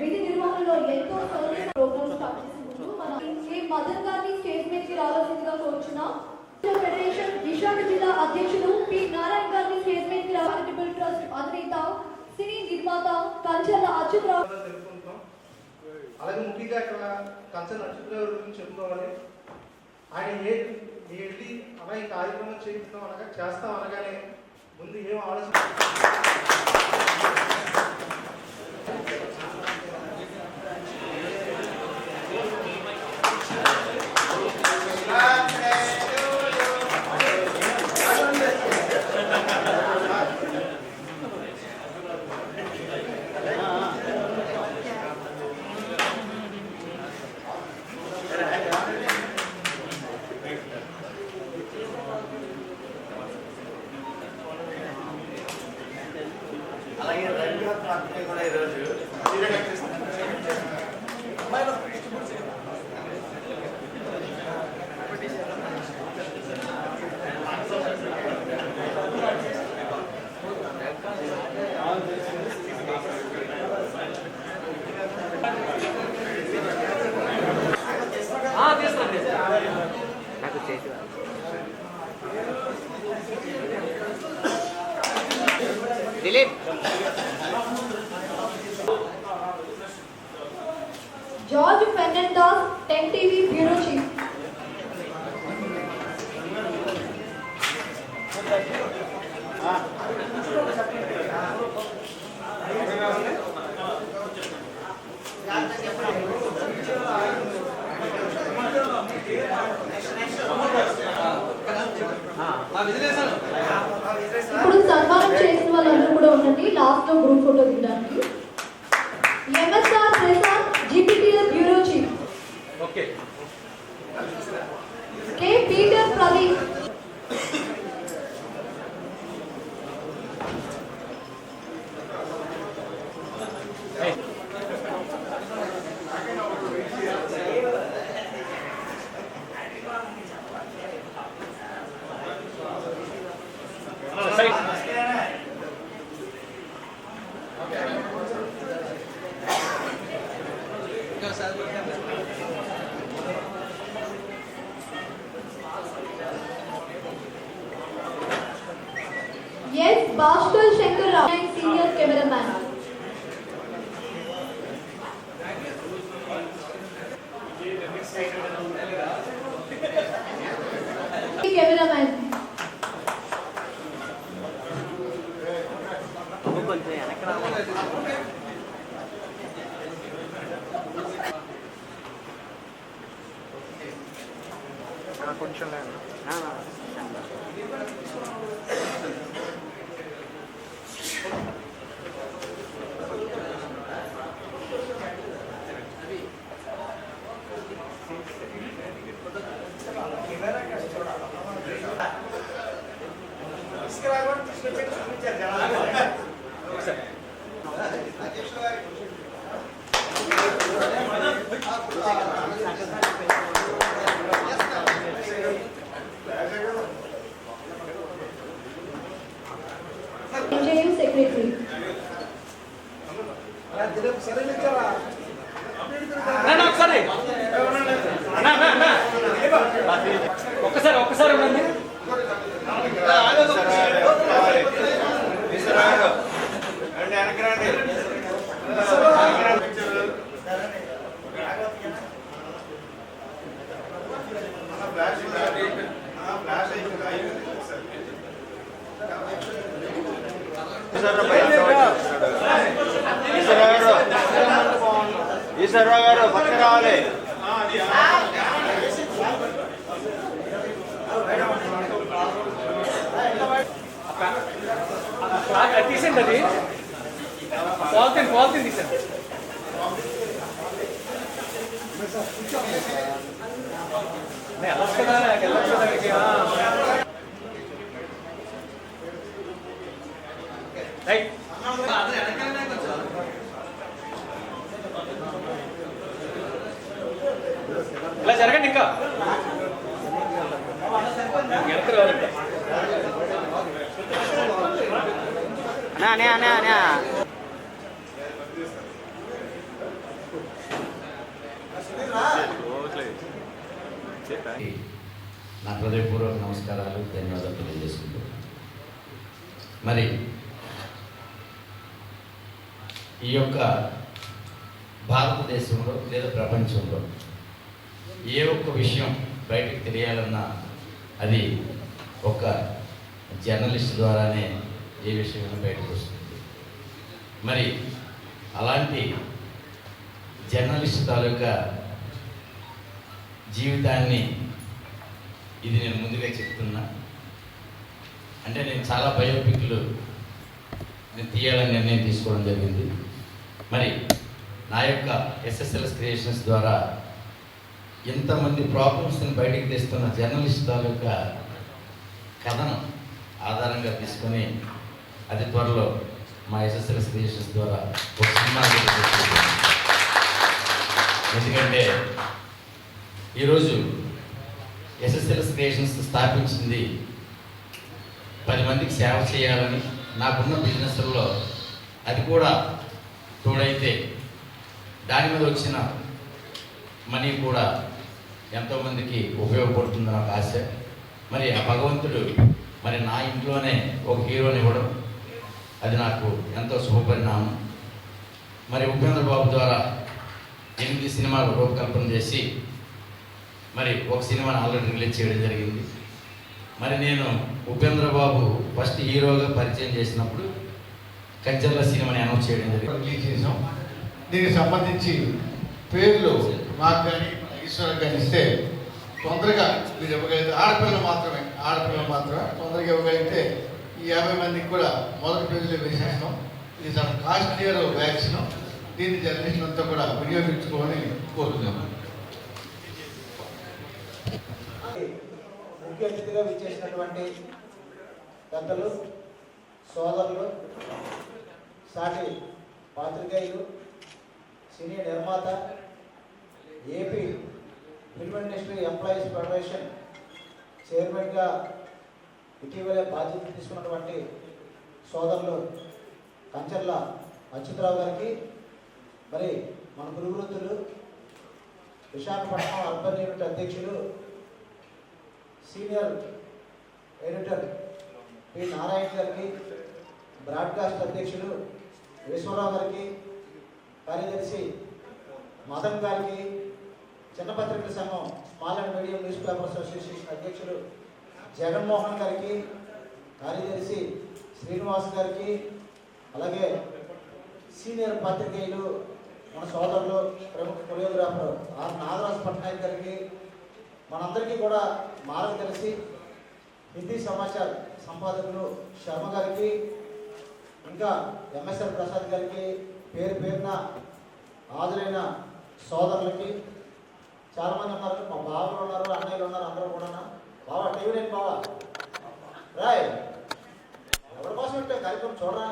విధి నిర్వహణలో ఎంతో సర్వీస్ ప్రోగ్రామ్ స్టార్ట్ చేసే ముందు మన మదన్ గారిని స్టేజ్ మీదకి రావాల్సిందిగా కోరుచున్నాం. ఫెడరేషన్ విశాఖ జిల్లా అధ్యక్షుడు పి. నారాయణ గారిని స్టేజ్ మీదకి చారిటబుల్ ట్రస్ట్ అధినేత సినీ నిర్మాత కంచెల అచ్యుతరావు కూడా అలాగే ముఖ్యంగా ఇక్కడ కన్సర్న్ నక్షత్ర గురించి చెప్పుకోవాలి. ఆయన ఏ ఏ వెళ్ళి అలా ఈ కార్యక్రమం చేయిస్తాం అనగా చేస్తాం అనగానే ముందు ఏం ఆలోచన दिलीप। ఇప్పుడు సన్మానం చేసిన వాళ్ళందరూ కూడా ఉండండి లాస్ట్లో గ్రూప్ ఫోటో దిగడానికి pasado. కొంచెం లేదు. ఒక్కసారి ఒక్కసారి ఉండండి. ఈశ్వరరావు గారు పక్కన రావాలి. తీసండి అది పాలిథిన్ పాలిథిన్ తీసండి వెళ్ళచ్చు కదా వెళ్ళచ్చు కదా రైట్. ఇలా జరగండి ఇంకా. వెనక్కి రావాలి? అన్నా అనే అనే అనే నా హృదయపూర్వక నమస్కారాలు ధన్యవాదాలు తెలియజేసుకుంటున్నాను మరి ఈ యొక్క భారతదేశంలో లేదా ప్రపంచంలో ఏ ఒక్క విషయం బయటకు తెలియాలన్నా అది ఒక జర్నలిస్ట్ ద్వారానే ఏ విషయమైనా బయటకు వస్తుంది. మరి అలాంటి జర్నలిస్ట్ తాలూకా జీవితాన్ని ఇది నేను ముందుగా చెప్తున్నా. అంటే నేను చాలా బయోపిక్లు నేను తీయాలని నిర్ణయం తీసుకోవడం జరిగింది. మరి నా యొక్క ఎస్ఎస్ఎల్ఎస్ క్రియేషన్స్ ద్వారా ఎంతమంది ప్రాబ్లమ్స్ని బయటకు తెస్తున్న జర్నలిస్ట్ తాలూకా కథను ఆధారంగా తీసుకొని అతి త్వరలో మా ఎస్ఎస్ఎల్ఎస్ క్రియేషన్స్ ద్వారా ఒక సినిమా ఎందుకంటే ఈరోజు ఎస్ఎస్ఎల్ఎస్ క్రియేషన్స్ స్థాపించింది పది మందికి సేవ చేయాలని నాకున్న బిజినెస్లో అది కూడా తోడైతే దాని మీద వచ్చిన మనీ కూడా ఎంతోమందికి ఉపయోగపడుతుందని ఒక ఆశ. మరి ఆ భగవంతుడు మరి నా ఇంట్లోనే ఒక హీరోని ఇవ్వడం అది నాకు ఎంతో శుభపరిణామం. మరి ఉపేంద్ర బాబు ద్వారా ఎనిమిది సినిమాలు రూపకల్పన చేసి మరి ఒక సినిమాని ఆల్రెడీ రిలీజ్ చేయడం జరిగింది. మరి నేను ఉపేంద్ర బాబు ఫస్ట్ హీరోగా పరిచయం చేసినప్పుడు కంచర్ల సినిమాని అనౌన్స్ చేయడం జరిగింది. రిలీజ్ చేసాం దీనికి సంబంధించి పేర్లు మాకు కానీ ఈశ్వర్ కానీ ఇస్తే తొందరగా మీరు ఇవ్వగలిగితే ఆడపిల్లలు మాత్రమే ఆడపిల్లలు మాత్రమే తొందరగా ఇవ్వగలిగితే ఈ యాభై మందికి కూడా మొదటి పేజీలో వేసేస్తాం ఇది చాలా కాస్ట్లియర్ వ్యాక్సిన్. దీన్ని జనరేషన్ అంతా కూడా వినియోగించుకోవాలని కోరుతున్నాము ముఖ్య అతిథిగా విచ్చేసినటువంటి పెద్దలు సోదరులు సాటి పాత్రికేయులు సినీ నిర్మాత AP film industry employees federation చైర్మన్గా ఇటీవలే బాధ్యత తీసుకున్నటువంటి సోదరులు కంచర్ల అచ్యుతరావు గారికి మరి మన గురువృత్తులు విశాఖపట్నం అర్బన్ యూనిట్ అధ్యక్షులు సీనియర్ ఎడిటర్ పి. నారాయణ గారికి బ్రాడ్కాస్ట్ అధ్యక్షులు విశ్వరావు గారికి కార్యదర్శి మదన్ గారికి చిన్న పత్రికల సంఘం small and medium newspaper association అధ్యక్షులు జగన్మోహన్ గారికి కార్యదర్శి శ్రీనివాస్ గారికి అలాగే సీనియర్ పత్రికేయులు మన సోదరులు ప్రముఖ కొరియోగ్రాఫర్ ఆర్ నాగరాజు పట్నాయక్ గారికి మనందరికీ కూడా మార్గదర్శి హిందీ సమాచార సంపాదకులు శర్మ గారికి ఇంకా ఎంఎస్ఆర్ ప్రసాద్ గారికి పేరు పేరున హాజరైన సోదరులకి చాలామంది ఉన్నారు మా బావలు ఉన్నారు అన్నయ్యలు ఉన్నారు అందరూ కూడా బావా టీవీ నేను బావా? రాయ్ ఎవరి కోసం పెట్టే కార్యక్రమం చూడరా?